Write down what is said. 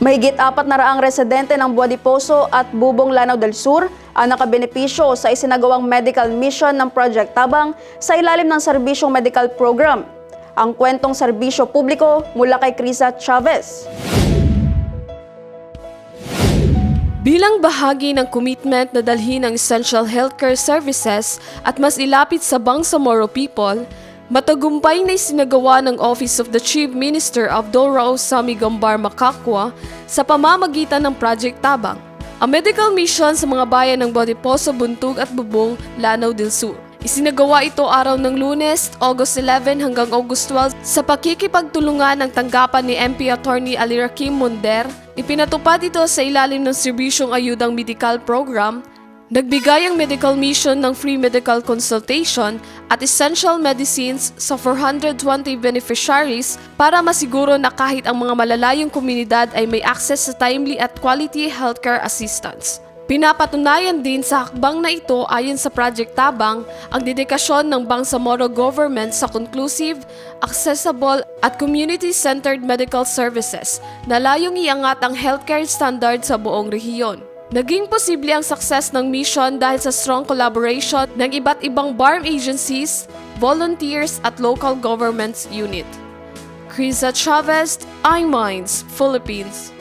Mahigit apat na raang residente ng Buadiposo at Bubong Lanao del Sur ang nakabenepisyo sa isinagawang medical mission ng Project Tabang sa ilalim ng Serbisyong Medical Program. Ang kwentong serbisyo publiko mula kay Crisa Chavez. Bilang bahagi ng commitment na dalhin ang essential healthcare services at mas ilapit sa Bangsamoro people, matagumpay na isinagawa ng Office of the Chief Minister Abdul Rauf Sami Gambar Makakwa sa pamamagitan ng Project Tabang, ang medical mission sa mga bayan ng Bodiposo, Buntug at Bubong, Lanao del Sur. Isinagawa ito araw ng lunes, August 11 hanggang August 12 sa pakikipagtulungan ng tanggapan ni MP Attorney Alirakim Monder. Ipinatupad ito sa ilalim ng Serbisyong Ayudang Medical Program. Nagbigay ang medical mission ng free medical consultation at essential medicines sa 420 beneficiaries para masiguro na kahit ang mga malalayong komunidad ay may access sa timely at quality healthcare assistance. Pinapatunayan din sa hakbang na ito ayon sa Project Tabang ang dedikasyon ng Bangsamoro government sa conclusive, accessible at community-centered medical services na layong iangat ang healthcare standard sa buong rehiyon. Naging posible ang success ng mission dahil sa strong collaboration ng iba't ibang BARM agencies, volunteers at local governments unit. Krisa Chavez, iMinds, Philippines.